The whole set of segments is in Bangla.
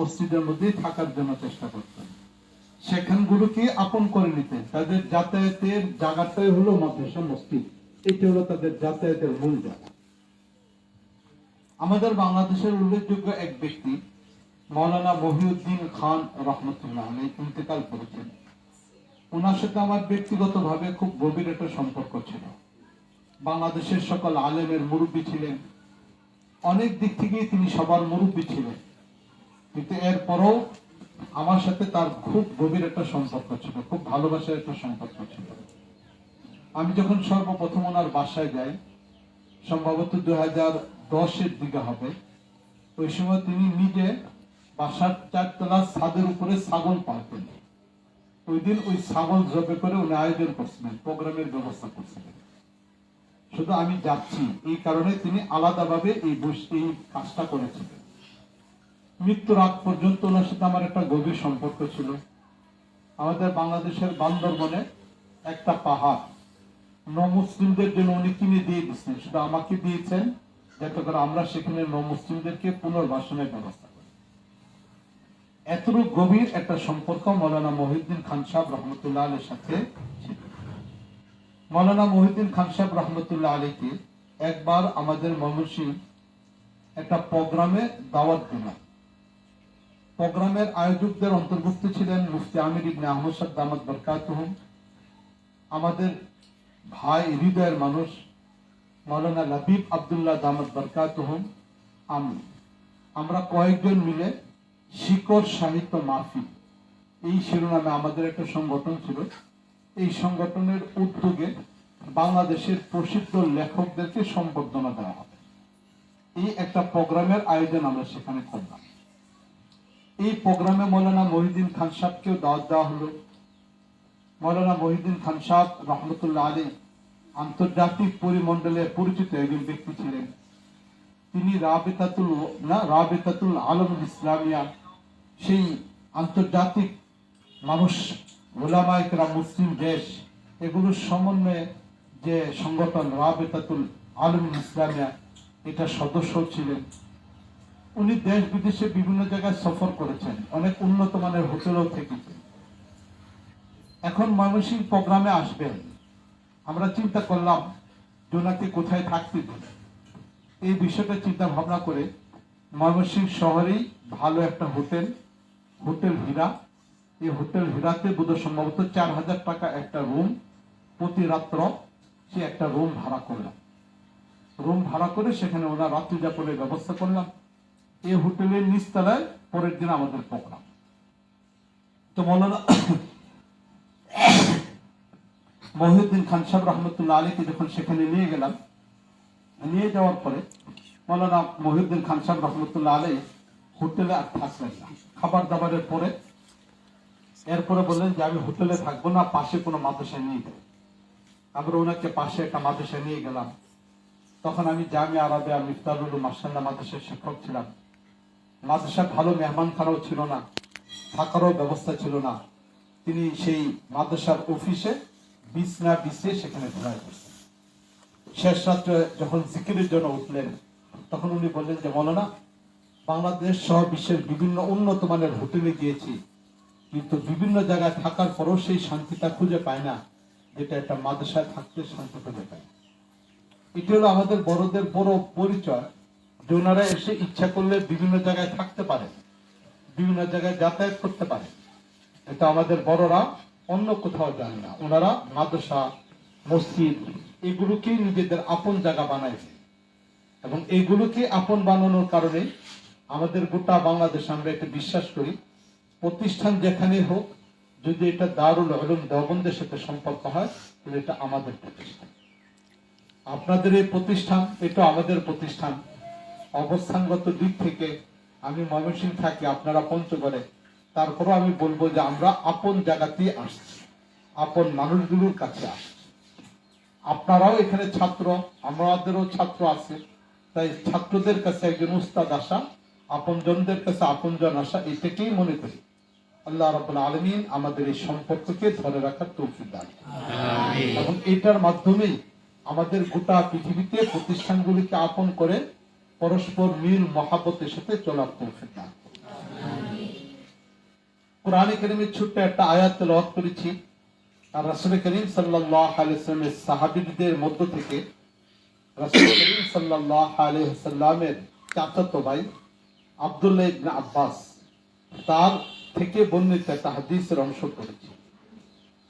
মসজিদের মধ্যেই থাকার জন্য চেষ্টা করতেন। সেখানগুলোকে আপন করে নিতেন। তাদের যাতায়াতের জায়গাটাই হলো মাদ্রাসা মসজিদ। এটি হলো তাদের যাতায়াতের মূল জায়গা। আমাদের বাংলাদেশের উল্লেখযোগ্য এক ব্যক্তি, মৌলানা মহিউদ্দিন খান রহমতুল্লাহ ইন্তেকাল করেছেন। ওনার সাথে আমার ব্যক্তিগতভাবে খুব গভীর একটা সম্পর্ক ছিল। বাংলাদেশের সকল আলেমের মুরব্বী ছিলেন। অনেক দিক থেকেই তিনি সবার মুরব্বী ছিলেন। কিন্তু এরপরও আমার সাথে তার খুব গভীর একটা সম্পর্ক ছিল, খুব ভালোবাসার একটা সম্পর্ক ছিল। আমি যখন সর্বপ্রথম ওনার বাসায় যাই, সম্ভবত দু হাজার দশের দিকে হবে, ওই সময় তিনি নিজে বাসার চারতলা ছাদের উপরে ছাগল পালতেন ওই দিন ওই ছাগল জবে করে উনি আয়োজন করছিলেন, প্রোগ্রামের ব্যবস্থা করছিলেন। শুধু আমি যাচ্ছি, এই কারণে তিনি আলাদাভাবে এই এই কাজটা করেছিলেন। মৃত্যুর আগ পর্যন্ত ওনার সাথে আমার একটা গভীর সম্পর্ক ছিল। আমাদের বাংলাদেশের বান্দরবনে একটা পাহাড়। নমুসলিমদের জন্য উনি কিনে দিয়ে দিচ্ছেন শুধু আমাকে দিয়েছেন, যাতে করে আমরা সেখানে নমুসলিমদেরকে পুনর্বাসনের ব্যবস্থা করি। এতটুকু গভীর একটা সম্পর্ক মৌলানা মহিউদ্দিন খান সাহেব রহমতুল্লাহ আলীর সাথে মৌলানা মহিউদ্দিন খান সাহেব রহমতুল্লাহ আলীকে একবার আমাদের ময়মনসিংহ একটা প্রোগ্রামে দাওয়াত দিলাম। প্রোগ্রামের আয়োজকদের অন্তর্ভুক্ত ছিলেন মুফতি আমির ইবনে আহমদ দামাত বরকাতুহুম আমাদের ভাই হৃদয়ের মানুষ মৌলানা লবিব আবদুল্লাহ দামাত বরকাতুহুম আমি। আমরা কয়েকজন মিলে শিকড় সাহিত্য মাহফিল, এই শিরোনামে আমাদের একটা সংগঠন ছিল। এই সংগঠনের উদ্যোগে বাংলাদেশের প্রসিদ্ধ লেখকদেরকে সম্বর্ধনা দেওয়া হবে। এই একটা প্রোগ্রামের আয়োজন আমরা সেখানে করলাম। এই প্রোগ্রামে মৌলানা মহিউদ্দিন খান সাহেবকেও দাওয়াত দেওয়া হলো। মৌলানা মহিউদ্দিন খান সাহেব রহমতুল্লাহ আলী আন্তর্জাতিক পরিমণ্ডলে পরিচিত একজন ব্যক্তি ছিলেন। তিনি রাবেতাতুল, না, রাবেতাতুল আলম ইসলামিয়া, সেই আন্তর্জাতিক মানুষ ওলামাইকরা মুসলিম দেশ, এগুলোর সমন্বয়ে যে সংগঠন রাবেতাতুল আলম ইসলামিয়া, এটা সদস্য ছিলেন। উনি দেশ বিদেশে বিভিন্ন জায়গায় সফর করেছেন। অনেক উন্নত মানের হোটেলও থেকেছেন। এখন ময়মনসিংহ প্রোগ্রামে আসবেন। আমরা চিন্তা করলাম, জোনাকে কোথায় থাকতে দেব এই বিষয়টা চিন্তা ভাবনা করে ময়মনসিংহ শহরেই ভালো একটা হোটেল হোটেল হীরা। এই হোটেল হীরাতে বোধ সম্ভবত চার হাজার টাকা একটা রুম, প্রতি রাত্র সে একটা রুম ভাড়া করলাম। রুম ভাড়া করে সেখানে ওনার রাত্রি যাপনের ব্যবস্থা করলাম। এই হোটেলের নিচতলায় পরের দিন আমাদের প্রোগ্রাম। তো মৌলানা মহিউদ্দিন খান সাহেব রহমতুল্লাহ আলীকে যখন সেখানে নিয়ে গেলাম, নিয়ে যাওয়ার পরে মৌলানা মহিউদ্দিন খান সাহেব রহমতুল্লাহ আলী হোটেলে আর থাকলেন না। খাবার দাবারের পরে এরপরে বললেন যে, আমি হোটেলে থাকব না, পাশে কোনো মাদ্রাসায় নিয়ে যাব আমরা ওনাকে পাশে একটা মাদ্রাসায় নিয়ে গেলাম। তখন আমি জামি আরবে আর মিফতারুল মাসাল্লাহ মাদ্রাসার শিক্ষক ছিলাম। মাদ্রাসা ভালো মেহমান খানাও ছিল না, থাকারও ব্যবস্থা ছিল না। তিনি সেই মাদ্রাসার অফিসে বিছনা বিছিয়ে সেখানে ঘোরায় করছেন শেষ রাত্রে যখন জিকিরের জন্য উঠলেন, তখন উনি বললেন যে, মৌলানা, বাংলাদেশ সহ বিশ্বের বিভিন্ন উন্নত মানের হোটেলে গিয়েছি। কিন্তু বিভিন্ন জায়গায় থাকার পরও সেই শান্তিটা খুঁজে পায় না, যেটা একটা মাদ্রাসায় থাকতে শান্তি খুঁজে পায়। এটি হলো আমাদের বড়দের বড় পরিচয়। যে ওনারা এসে ইচ্ছা করলে বিভিন্ন জায়গায় থাকতে পারে, বিভিন্ন জায়গায় যাতায়াত করতে পারে। এটা আমাদের বড়রা অন্য কোথাও জানে না। ওনারা মাদ্রাসা, মসজিদ এগুলোকে নিজেদের আপন জায়গা বানাইছে। এবং এইগুলোকে আপন বানানোর কারণে আমাদের গোটা বাংলাদেশ আমরা এটা বিশ্বাস করি, প্রতিষ্ঠান যেখানে হোক, যদি এটা দারুল আলম দেওবন্দের সাথে সম্পর্ক হয়, তাহলে এটা আমাদের প্রতিষ্ঠান। আপনাদের এই প্রতিষ্ঠান, এটা আমাদের প্রতিষ্ঠান। অবস্থানগত দিক থেকে আমি ময়মনসিংহ থাকি আপনারা পঞ্চগড়ে। তারপরও আমি বলব যে আমরা আপন জায়গাতেই আসছি। আপন মানুষগুলোর কাছে আসছি। আপনারাও এখানে ছাত্র আমাদেরও ছাত্র আছে। তাই ছাত্রদের কাছে একজন উস্তাদ আসা আপনজনদের কাছে আপনজন আসা এটাকেই মনে করি। আল্লাহ রাব্বুল আলমিন আমাদের এই সম্পর্ককে ধরে রাখার তৌফিক দান এবং এটার মাধ্যমেই আমাদের গোটা পৃথিবীতে প্রতিষ্ঠানগুলিকে আপন করে পরস্পর মিল মহাবতের সাথে চলার তৌফিক দান। কোরআনে করিমের ছোট্ট একটা আয়াত তেলাওয়াত করেছি আর রাসূল করিম আলাইহি ওয়াসাল্লামের মধ্য থেকে রাসূল করিম আলাইহি চাচাতো ভাই আব্দুল্লাহ আব্বাস তার থেকে বর্ণিত একটা হাদিসের অংশ করেছি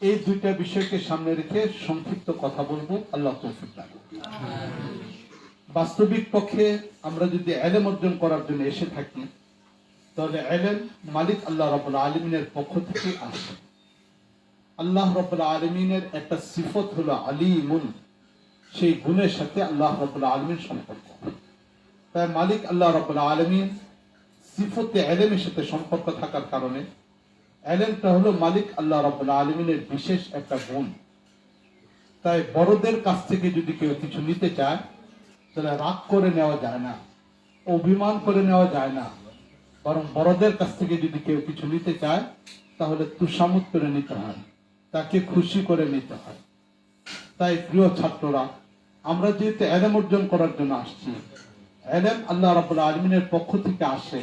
এই দুইটা বিষয়কে সামনে রেখে সংক্ষিপ্ত কথা বলব আল্লাহ তৌফিক দান। বাস্তবিক পক্ষে আমরা যদি এলেম অর্জন করার জন্য এসে থাকি, তাহলে এলেম মালিক আল্লাহ রবুল আলমিনের পক্ষ থেকে আসে। আল্লাহ রবুল আলমিনের একটা সিফত হলো আলিমুন, সেই গুণের সাথে আল্লাহ রবুল আলমিন সম্পর্ক। তাই মালিক আল্লাহ রবুল আলমিন সিফতে এলেমের সাথে সম্পর্ক থাকার কারণে এলেমটা হলো মালিক আল্লাহ রবুল আলমিনের বিশেষ একটা গুণ। তাই বড়দের কাছ থেকে যদি কেউ কিছু নিতে চায় তাহলে রাগ করে নেওয়া যায় না, অভিমান করে নেওয়া যায় না। বরং বড়দের কাছ থেকে যদি কেউ কিছু নিতে চায়, তাহলে তুষামুত করে নিতে হয়, তাকে খুশি করে নিতে হয়। তাই প্রিয় ছাত্ররা, আমরা যেহেতু এলেম অর্জন করার জন্য আসছি, এলেম আল্লাহ রাবুল আলমিনের পক্ষ থেকে আসে।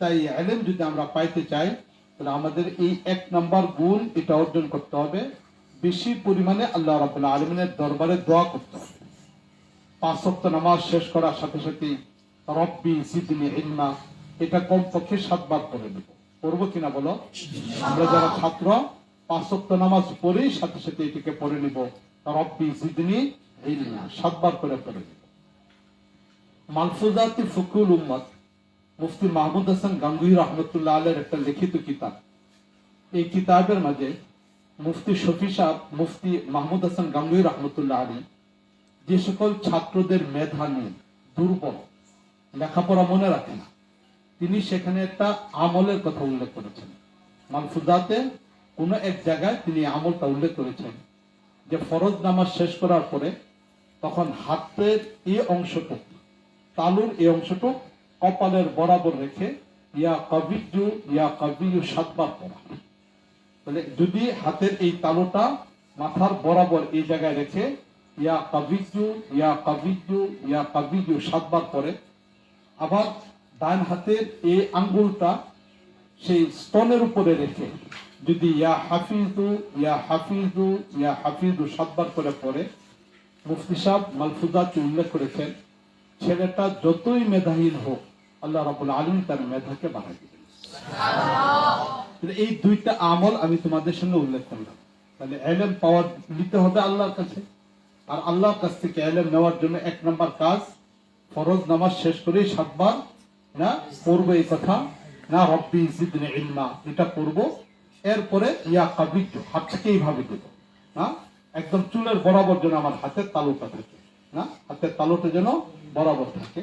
তাই এলেম যদি আমরা পাইতে চাই, তাহলে আমাদের এই এক নম্বর গুণ এটা অর্জন করতে হবে। বেশি পরিমাণে আল্লাহ রাবুল আলমিনের দরবারে দোয়া করতে হবে। পাঁচ নামাজ শেষ করার সাথে সাথে রব্বি সিদিনী ইলমা, এটা কমপক্ষে সাতবার করে দেব করব কিনা বলো? আমরা যারা ছাত্র, পাঁচ নামাজ পড়েই সাথে সাথে এটিকে পড়ে নিব। রব্বি সিদিনী ইলমা, সাতবার করে পড়ে নেব। মালফুজাতি ফকুল উম্মত, মুফতি মাহমুদ হাসান গাঙ্গুহি রহমতুল্লাহ আলের একটা লিখিত কিতাব। এই কিতাবের মাঝে মুফতি শফি সাহ মুফতি মাহমুদ হাসান গাঙ্গুহি রহমতুল্লাহ আলী যে সকল ছাত্রদের মেধা নেই দুর্বল, লেখাপড়া মনে রাখে না, তিনি সেখানে একটা আমলের কথা উল্লেখ করেছেন। মানসুদাতে কোনো এক জায়গায় তিনি আমলটা উল্লেখ করেছেন যে ফরজ নামাজ শেষ করার পরে তখন হাতের এই অংশটুক, তালুর এই অংশটুক কপালের বরাবর রেখে, ইয়া কবিজু ইয়া কবিজু সাতবার পড়া। তাহলে যদি হাতের এই তালুটা মাথার বরাবর এই জায়গায় রেখে ইয়া কাবিজু, ইয়া ইয়া সাতবার পরে আবার ডান হাতের এই আঙ্গুলটা সেই স্তনের উপরে রেখে যদি ইয়া হাফিজু ইয়া হাফিজু ইয়া হাফিজু সাতবার করে পড়ে, মুফতি সাহেব মালফুজাতে উল্লেখ করেছেন, ছেলেটা যতই মেধাহীন হোক, আল্লাহ রাবুল আলম তার মেধাকে বাড়াই দিবেন। এই দুইটা আমল আমি তোমাদের সঙ্গে উল্লেখ করলাম। তাহলে এলএম পাওয়ার নিতে হবে আল্লাহর কাছে। আর আল্লাহর কাছ থেকে এলএম নেওয়ার জন্য এক নম্বর কাজ, ফরজ নামাজ শেষ করে সাতবার, না, পড়ব এই কথা, না, রব্বি জিদনে ইলমা, এটা পড়ব। এরপরে ইয়া কাবিজ হাতটাকে এইভাবে দেবো, না, একদম চুলের বরাবর যেন আমার হাতের তালুটা থাকে, না, হাতের তালুটা যেন বরাবর থাকে।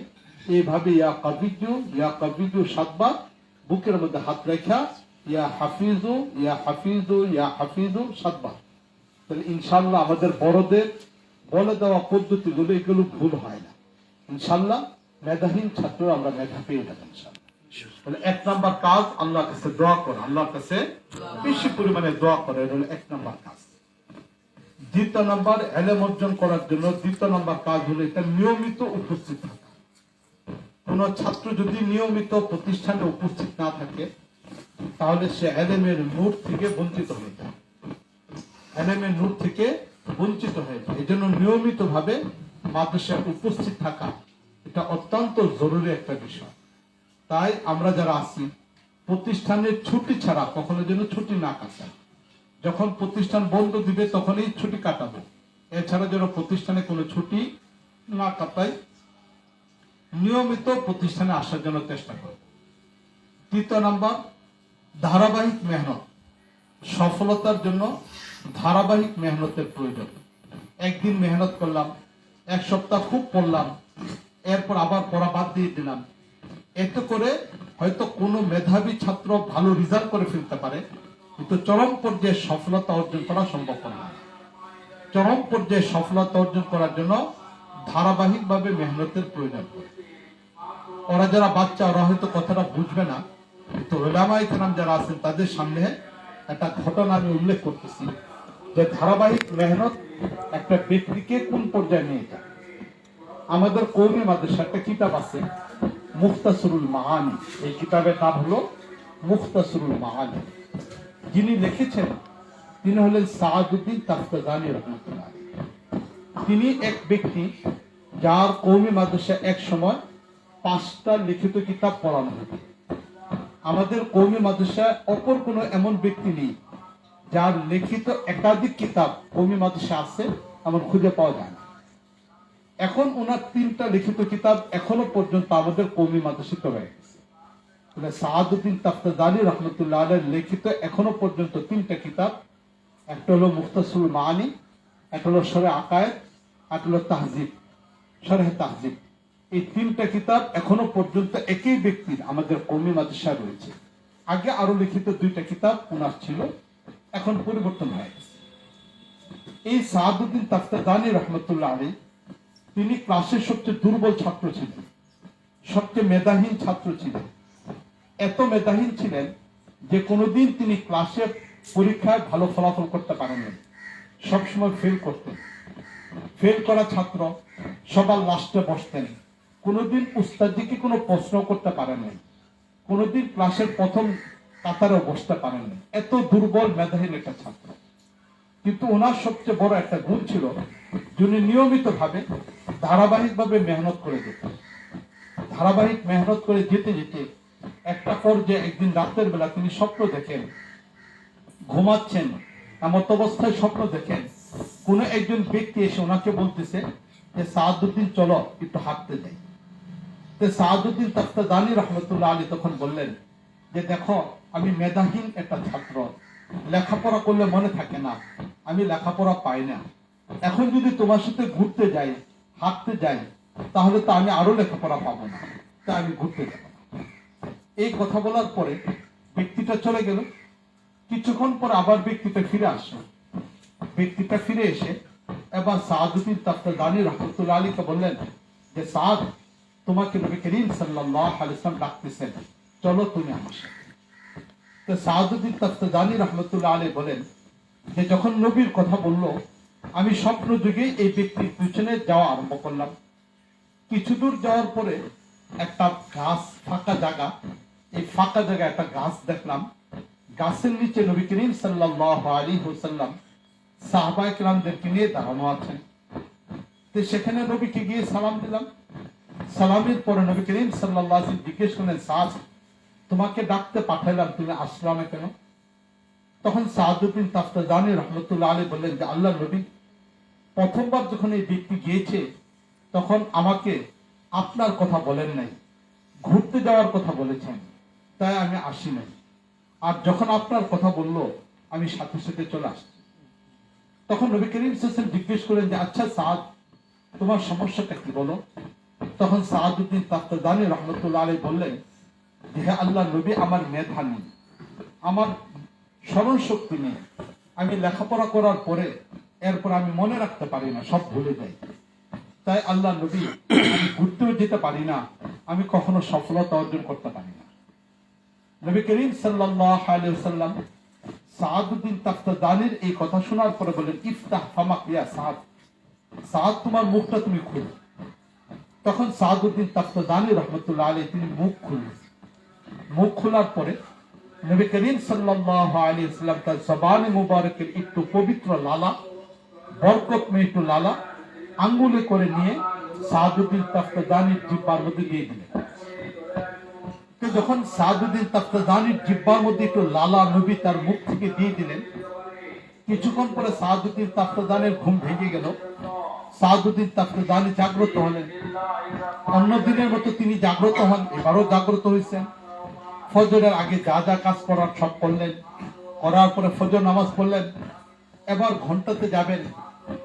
এইভাবে ইয়া কাবিজু ইয়া কাবিজু সাতবার, বুকের মধ্যে হাত রেখা, ইয়া হাফিজু ইয়া হাফিজু ইয়া হাফিজু সাতবার। তাহলে ইনশাল্লাহ আমাদের বড়দের বলে দেওয়া পদ্ধতিগুলো, এগুলো ভুল হয় না। ইনশাল্লাহ মেধাহীন ছাত্র আমরা মেধা পেয়ে যাব ইনশাল্লাহ। এক নাম্বার কাজ, আল্লাহর কাছে দোয়া করা। আল্লাহর কাছে বেশি পরিমাণে দোয়া করা, এটা হলো এক নাম্বার কাজ। দ্বিতীয় নাম্বার, এলেম অর্জন করার জন্য দ্বিতীয় নাম্বার কাজ হলো এটা নিয়মিত উপস্থিত থাকা। কোন ছাত্র যদি নিয়মিত প্রতিষ্ঠানে উপস্থিত না থাকে, তাহলে সে এলেমের নূর থেকে বঞ্চিত হয়ে যায়। এলেমের নূর থেকে বঞ্চিত হয়ে যায় এই জন্য নিয়মিত ভাবে মাদ্রাসায় উপস্থিত থাকা এটা অত্যন্ত জরুরি একটা বিষয়। তাই আমরা যারা আছি, প্রতিষ্ঠানের ছুটি ছাড়া কখনো যেন ছুটি না কাটাই। যখন প্রতিষ্ঠান বন্ধ দিবে তখনই ছুটি কাটাবো। এছাড়া যেন প্রতিষ্ঠানে কোনো ছুটি না কাটাই, নিয়মিত প্রতিষ্ঠানে আসার জন্য চেষ্টা করব। তৃতীয় নাম্বার, ধারাবাহিক মেহনত। সফলতার জন্য ধারাবাহিক মেহনতের প্রয়োজন। একদিন মেহনত করলাম, এক সপ্তাহ খুব পড়লাম, এরপর আবার পড়া বাদ দিয়ে দিলাম। এতে করে হয়তো কোনো মেধাবী ছাত্র ভালো রেজাল্ট করে ফেলতে পারে, কিন্তু চরম পর্যায়ে সফলতা অর্জন করা সম্ভব না চরম পর্যায়ে সফলতা অর্জন করার জন্য ধারাবাহিকভাবে মেহনতের প্রয়োজন ওরা যারা বাচ্চা, ওরা হয়তো কথাটা বুঝবে না, কিন্তু ওলামাই খানাম যারা আছেন তাদের সামনে একটা ঘটনা আমি উল্লেখ করতেছি। যে ধারাবাহিক মেহনত একটা ব্যক্তিকে কোন পর্যায়ে নিয়ে যায়? আমাদের কৌমি মাদ্রাসা একটা কিতাব আছে মুখতাসরুল মাহানি এই কিতাবের নাম হলো মুখতাসরুল মাহানি যিনি লিখেছেন, তিনি হলেন সাহাদুদ্দিন তাফতাজানি রহমতুল্লাহ। তিনি এক ব্যক্তি যার কৌমি মাদ্রাসা এক সময় পাঁচটা লিখিত কিতাব পড়ানো হতো। আমাদের কৌমি মাদ্রাসায় অপর কোনো এমন ব্যক্তি নেই যার লিখিত একাধিক কিতাব কৌমি মাদ্রাসা আছে এমন খুঁজে পাওয়া যায় না। এখন ওনার তিনটা লিখিত কিতাব এখনও পর্যন্ত আমাদের কৌমি মাদ্রাসিত রয়ে গেছে। সাহাদুদ্দিন তাফতাজানি রহমতুল্লাহ আলের লিখিত এখনও পর্যন্ত তিনটা কিতাব, একটা হলো মুখতাসুল মানি একটা হলো সরে আকায়েদ, একটা হলো তাহজিব সরেহ তাহজিব। এই তিনটা কিতাব এখনও পর্যন্ত একই ব্যক্তির আমাদের কৌমি মাদ্রাসায় রয়েছে। আগে আরও লিখিত দুইটা কিতাব ওনার ছিল। এখন পরিবর্তন হয়ে গেছে। এই সাহাদুদ্দিন তাফতাদানি রহমতুল্লাহ আলী, তিনি ক্লাসের সবচেয়ে দুর্বল ছাত্র ছিলেন, সবচেয়ে মেধাহীন ছাত্র ছিলেন। এত মেধাহীন ছিলেন যে কোনোদিন তিনি ক্লাসে পরীক্ষায় ভালো ফলাফল করতে পারেননি। সবসময় ফেল করতেন। ফেল করা ছাত্র সবার লাস্টে বসতেন। কোনোদিন উস্তাদিকে কোনো প্রশ্ন করতে পারেননি। কোনোদিন ক্লাসের প্রথম কাতারেও বসতে পারেননি এত দুর্বল মেধাহীন একটা ছাত্র। কিন্তু ওনার সবচেয়ে বড় একটা গুণ ছিল, যিনি নিয়মিত ভাবে ধারাবাহিক ভাবে মেহনত করে যেতেন। ধারাবাহিক মেহনত করে যেতে যেতে একটা পর্যায়ে একদিন রাতের বেলা তিনি স্বপ্ন দেখেন, ঘুমাচ্ছেন, এমত অবস্থায় স্বপ্ন দেখেন, কোন একজন ব্যক্তি এসে ওনাকে বলতেছে যে সাহাদুদ্দিন চলো একটু হাঁটতে যাই। সাহাদুদ্দিন তাফতাদানি রহমতুল্লাহ আলী তখন বললেন যে, দেখো আমি মেধাহীন একটা ছাত্র। লেখাপড়া করলে মনে থাকে না। আমি লেখাপড়া পাই না। এখন যদি তোমার সাথে ঘুরতে যাই, হাঁটতে যাই, তাহলে তো আমি আরও লেখাপড়া পাবো না। তা আমি ঘুরতে যাব এই কথা বলার পরে ব্যক্তিটা চলে গেল। কিছুক্ষণ পর আবার ব্যক্তিটা ফিরে আসলো। ব্যক্তিটা ফিরে এসে এবার সাহাদুদ্দিন তাফতাদানি রহমতুল্লাহ আলীকে বললেন যে, সাদ, তোমাকে নবী করিম সাল্লাল্লাহু আলাইহি সাল্লাম ডাকতেছেন। চলো তুমি আমার তো সাহাদুদ্দিন রহমতুল্লাহ আলী বলেন, যে যখন নবীর কথা বলল, আমি স্বপ্ন যুগে এই ব্যক্তির পিছনে যাওয়া আরম্ভ করলাম। কিছু দূর যাওয়ার পরে একটা গাছ, ফাঁকা জায়গা, এই ফাঁকা জায়গায় একটা গাছ দেখলাম। গাছের নিচে নবী করিম সাল্লাল্লাহু আলাইহি ওয়াসাল্লাম সাহাবা একরামদেরকে নিয়ে দাঁড়ানো আছেন। তো সেখানে নবীকে গিয়ে সালাম দিলাম। সালামের পরে নবী করিম ওয়াসাল্লাম জিজ্ঞেস করলেন তোমাকে ডাকতে পাঠাইলাম তুমি আসলামে কেন? তখন সাহাদুদ্দিন তাফতাজানি রহমতুল্লাহ আলী বললেন যে আল্লাহ নবী, প্রথমবার যখন এই ব্যক্তি গিয়েছে, তখন আমাকে আপনার কথা বলেন নাই, ঘুরতে যাওয়ার কথা বলেছেন, তাই আমি আসি নাই। আর যখন আপনার কথা বলল, আমি সাথে সাথে চলে আসছি। তখন নবী করিম ওয়াসাল্লাম জিজ্ঞেস করলেন যে আচ্ছা সাদ, তোমার সমস্যাটা কি বলো? তখন সাহাদুদ্দিন তাফতাদানি রহমতুল্লাহ আলী বললেন হে আল্লাহ নবী, আমার মেধা নেই। আমার স্মরণ শক্তি নেই। আমি লেখাপড়া করার পরে এরপর আমি মনে রাখতে পারি না, সব ভুলে যাই। তাই আল্লাহ নবী, আমি ঘুরতেও যেতে পারি না। আমি কখনো সফলতা অর্জন করতে পারি না। নবী করিম ওয়াসাল্লাম সাহাদুদ্দিন তাফতাদানির এই কথা শোনার পরে বলেন ইফতাহ ফামাক ইয়া সাদ। সাদ তোমার মুখটা তুমি খুলো। তখন সাহাদুদ্দিন তাফতাদানি রহমতুল্লাহ আলী তিনি মুখ খুললেন। মুখ খোলার পরে নবী করিম সাল্লাল্লাহু আলাইহি ওয়াসাল্লাম তার জবানে মুবারকের একটু পবিত্র লালা, বরকত মে একটু লালা আঙ্গুলে করে নিয়ে সাহাদুদ্দিন তাফতাদানির জিব্বার মধ্যে দিয়ে দিলেন। তো যখন সাহাদুদ্দিন তাফতাদানির জিব্বার মধ্যে একটু লালা নবী তার মুখ থেকে দিয়ে দিলেন, কিছুক্ষণ পরে সাহাদুদ্দিন তাফতাদানের ঘুম ভেঙে গেল। সাহাদুদ্দিন তাফতাদানি জাগ্রত হলেন। অন্য দিনের মতো তিনি জাগ্রত হন, এবারও জাগ্রত হয়েছেন। ফজরের আগে যা যা কাজ করার সব করলেন। করার পরে ফজর নামাজ পড়লেন। এবার ঘন্টাতে যাবেন।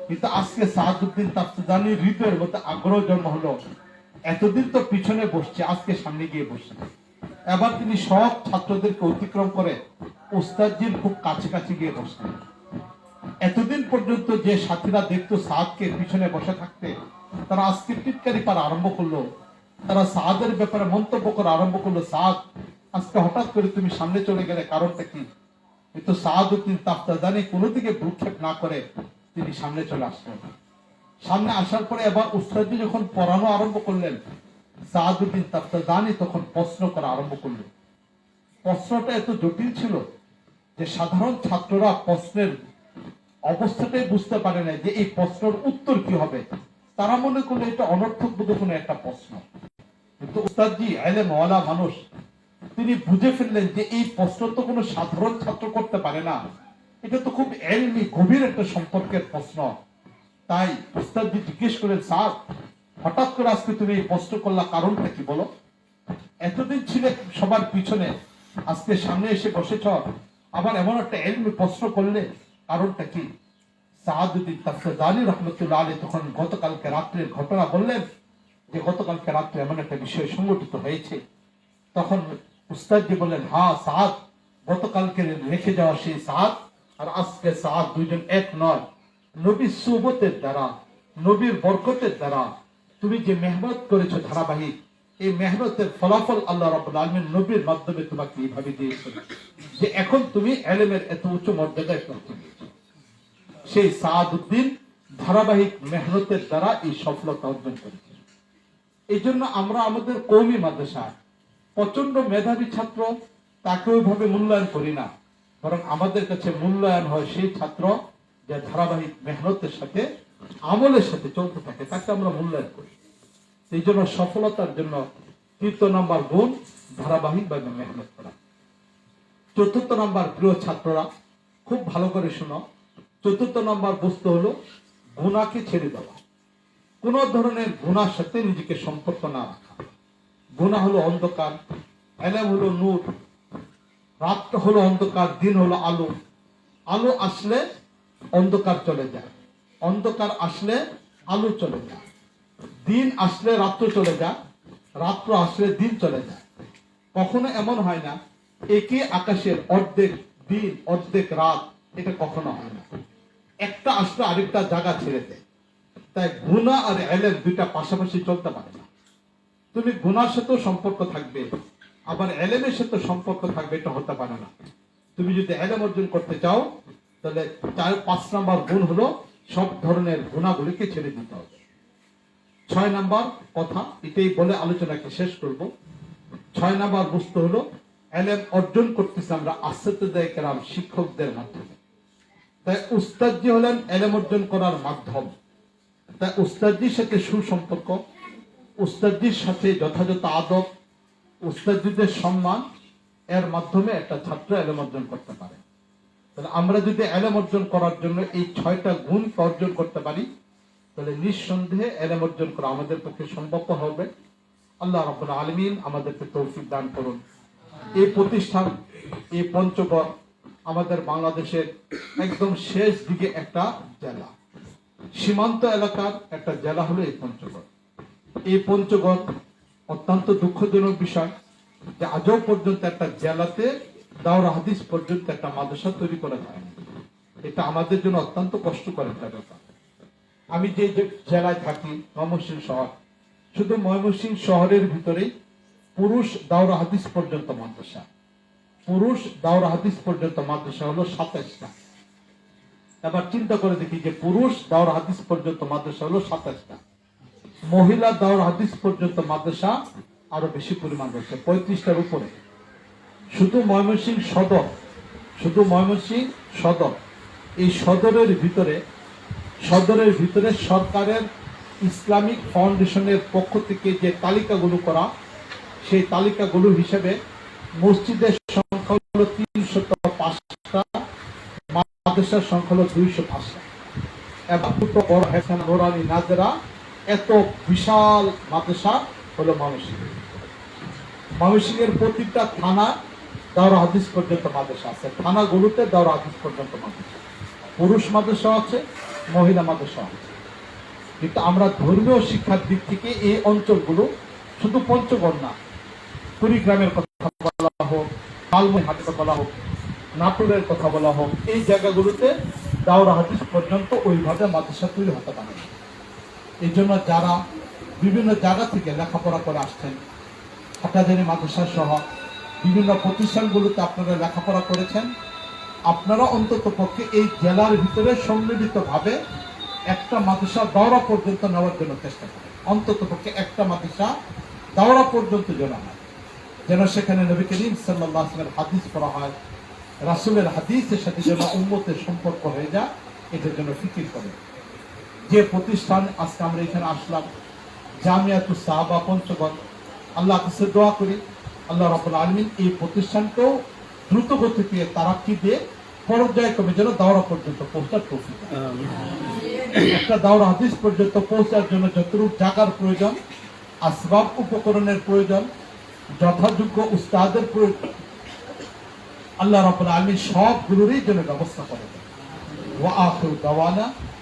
কিন্তু আজকে সাহাদুদ্দিন তাফতাদানির হৃদয়ের মধ্যে আগ্রহ জন্ম হলো। এতদিন তো পিছনে বসছে, আজকে সামনে গিয়ে বসছে। এবার তিনি সব ছাত্রদেরকে অতিক্রম করে ওস্তাদজির খুব কাছে কাছে গিয়ে বসলেন। এতদিন পর্যন্ত যে সাথীরা দেখতো সাদকে পিছনে বসে থাকতে, তারা আজকে টিটকারি করা আরম্ভ করল। তারা সাদের ব্যাপারে মন্তব্য করা আরম্ভ করল সাদ আজকে হঠাৎ করে তুমি সামনে চলে গেলে কারণটা কি? কিন্তু সাহাদুদ্দিন তাফতাদানি কোনো দিকে ভ্রুক্ষেপ না করে তিনি সামনে চলে আসলেন। সামনে আসার পরে এবার উস্তাদি যখন পড়ানো আরম্ভ করলেন সাহাদুদ্দিন তাফতাদানি তখন প্রশ্ন করা আরম্ভ করলেন। প্রশ্নটা এত জটিল ছিল যে সাধারণ ছাত্ররা প্রশ্নের অবস্থাটাই বুঝতে পারে না যে এই প্রশ্নের উত্তর কি হবে। তারা মনে করলে এটা অনর্থক বোধ একটা প্রশ্ন। কিন্তু উস্তাদজি আইলে মওয়ালা মানুষ তিনি বুঝে ফেললেন যে এই প্রশ্ন তো কোনো সাধারণ ছাত্র করতে পারে না। এটা তো খুব এলমি, গভীর একটা সম্পর্কের প্রশ্ন। তাই উস্তাদজি জিজ্ঞেস করেন স্যার, হঠাৎ করে আজকে তুমি এই প্রশ্ন করলা, কারণটা কি বলো? এতদিন ছিলে সবার পিছনে, আজকে সামনে এসে বসেছ, আবার এমন একটা এলমি প্রশ্ন করলে কারণটা কি? সাহাদুদ্দিন তাফসানি রহমতুল্লাহ আলী তখন গতকালকে রাত্রের ঘটনা বললেন যে গতকালকে রাত্রে এমন একটা বিষয় সংগঠিত হয়েছে। তখন উস্তাদজি বললেন হ্যাঁ সাদ। গতকালকে রেখে যাওয়া সেই সাদ? আর আজকে সাদ দুইজন এক নয়। নবীর সুবতের দ্বারা, নবীর বরকতের দ্বারা তুমি যে মেহনত করেছ ধারাবাহিক, এই মেহনতের ফলাফল আল্লাহ রাব্বুল আলামিন নবীর মাধ্যমে তোমাকে এইভাবে দিয়েছেন যে এখন তুমি এলেমের এত উচ্চ মর্যাদায় পৌঁছে সেই সাদউদ্দিন ধারাবাহিক মেহনতের দ্বারা এই সফলতা অর্জন করেছে। এই জন্য আমরা আমাদের কৌমি মাদ্রাসায় প্রচণ্ড মেধাবী ছাত্র, তাকে ওইভাবে মূল্যায়ন করি না। বরং আমাদের কাছে মূল্যায়ন হয় সেই ছাত্র যে ধারাবাহিক মেহনতের সাথে, আমলের সাথে চলতে থাকে, তাকে আমরা মূল্যায়ন করি। এই জন্য সফলতার জন্য তৃতীয় নম্বর গুণ, ধারাবাহিক ধারাবাহিকভাবে মেহনত করা। চতুর্থ নম্বর প্রিয় ছাত্ররা, খুব ভালো করে শোনো। চতুর্থ নম্বর বস্তু হলো গুণাকে ছেড়ে দেওয়া। কোন ধরনের গুণার সাথে নিজেকে সম্পর্ক না রাখা। গুণা হলো অন্ধকার, এলাম হলো নূর, রাত হলো অন্ধকার, দিন হলো আলো। আলো আসলে অন্ধকার চলে যায়, অন্ধকার আসলে আলো চলে যায়। দিন আসলে রাত্র চলে যায়, রাত্র আসলে দিন চলে যায়। কখনো এমন হয় না, একে আকাশের অর্ধেক দিন, অর্ধেক রাত, এটা কখনো হয় না। একটা আসলে আরেকটা জায়গা ছেড়ে দেয়। তাই গুণা আর এলেম দুইটা পাশাপাশি চলতে পারে না। তুমি গুনার সাথেও সম্পর্ক থাকবে, আবার এলেমের সাথে সম্পর্ক থাকবে, এটা হতে পারে না। তুমি যদি এলেম অর্জন করতে চাও, তাহলে চার, পাঁচ নাম্বার গুণ হলো সব ধরনের গুণাগুলিকে ছেড়ে দিতে হবে। ছয় নাম্বার কথা, এটাই বলে আলোচনাকে শেষ করব। ছয় নাম্বার বস্তু হলো, এলেম অর্জন করতেছে আমরা আশ্চর্যদায় কেরাম শিক্ষকদের মাধ্যমে। তাই উস্তাদজি হলেন এলেম অর্জন করার মাধ্যম। তাই উস্তাদজির সাথে সুসম্পর্ক উস্তাদজির সাথে যথাযথ আদব, উস্তাদজিদের সম্মান, এর মাধ্যমে একটা ছাত্র এলেম অর্জন করতে পারে। তাহলে আমরা যদি এলেম অর্জন করার জন্য এই ছয়টা গুণ অর্জন করতে পারি, তাহলে নিঃসন্দেহে এলেম অর্জন করা আমাদের পক্ষে সম্ভব হবে। আল্লাহ রাব্বুল আলামিন আমাদেরকে তৌফিক দান করুন। এই প্রতিষ্ঠান, এই পঞ্চগড় আমাদের বাংলাদেশের একদম শেষ দিকে একটা জেলা। সীমান্ত এলাকার একটা জেলা হলো এই পঞ্চগড়। এই পঞ্চগড় অত্যন্ত দুঃখজনক বিষয় যে আজও পর্যন্ত একটা জেলাতে দাওরা হাদিস পর্যন্ত একটা মাদ্রাসা তৈরি করা যায়নি এটা আমাদের জন্য অত্যন্ত কষ্টকর একটা ব্যাপার। আমি যে জেলায় থাকি, ময়মনসিংহ শহর, শুধু ময়মনসিংহ শহরের ভিতরেই পুরুষ দাওরা হাদিস পর্যন্ত মাদ্রাসা। পুরুষ দাওরা হাদিস পর্যন্ত মাদ্রাসা হলো সাতাইশটা এবার চিন্তা করে দেখি যে পুরুষ দাওরা হাদিস পর্যন্ত মাদ্রাসা হলো সাতাইশটা মহিলা দাওরা হাদিস পর্যন্ত মাদ্রাসা আরও বেশি পরিমাণ রয়েছে, পঁয়ত্রিশটার উপরে। শুধু ময়মনসিংহ সদর, শুধু ময়মনসিংহ সদর। এই সদরের ভিতরে সদরের ভিতরে সরকারের ইসলামিক ফাউন্ডেশনের পক্ষ থেকে যে তালিকাগুলো করা, সেই তালিকাগুলো হিসেবে মসজিদের সংখ্যা হলো তিনশত পাঁচটা, মাদ্রাসার সংখ্যা হলো দুইশো পাঁচটা। এবং বড় হেসান নোরানি নাজরা এত বিশাল মাদ্রাসা হলো মানুষের ময়মনসিংহের প্রতিটা থানা দাওরা হাদিস পর্যন্ত মাদ্রাসা আছে। থানাগুলোতে দাওরা হাদিস পর্যন্ত মাদ্রাসা। পুরুষ মাদ্রাসা আছে, মহিলা মাদ্রাসা আছে। কিন্তু আমরা ধর্মীয় শিক্ষার দিক থেকে এই অঞ্চলগুলো শুধু পঞ্চগড় না, কুড়িগ্রামের কথা বলা হোক লালময় হাটের কথা বলা হোক, নাটোরের কথা বলা হোক, এই জায়গাগুলোতে দাওরা হাদিস পর্যন্ত ওইভাবে মাদ্রাসা তৈরি হতে পারে। এই জন্য যারা বিভিন্ন জায়গা থেকে লেখাপড়া করে আসছেন হাটাজারি মাদ্রাসা সহ বিভিন্ন প্রতিষ্ঠানগুলোতে আপনারা লেখাপড়া করেছেন, আপনারা অন্তত পক্ষে এই জেলার ভিতরে সম্মিলিতভাবে একটা মাদ্রাসা দাওরা পর্যন্ত নেওয়ার জন্য চেষ্টা করেন। অন্তত পক্ষে একটা মাদ্রাসা দাওরা পর্যন্ত যেন হয়। যেন সেখানে নবী করিম সাল্লাহ হাদিস পড়া হয়, রাসুলের হাদিসের সাথে যেন উম্মতের সম্পর্ক হয়ে যায় এটার জন্য ফিকির করে। যে প্রতিষ্ঠান আজকে আমরা এখানে আসলাম জামিয়াতু সাহাবা পঞ্চগড় আল্লাহ কাছে দোয়া করি আল্লাহ রাবুল আলমিন এই প্রতিষ্ঠানকেও দ্রুত গতিতে তারাক্কি দিয়ে পর্যায়ক্রমে যেন দাওরা পর্যন্ত পৌঁছার তৌফিক একটা দাওরা হাদিস পর্যন্ত পৌঁছার জন্য যতটুকু জাগার প্রয়োজন আসবাব উপকরণের প্রয়োজন যথাযোগ্য উস্তাদের প্রয়োজন আল্লাহ রাবুল আলমী সবগুলোরই জন্য ব্যবস্থা করে ওয়া আখিরু দাওয়ানা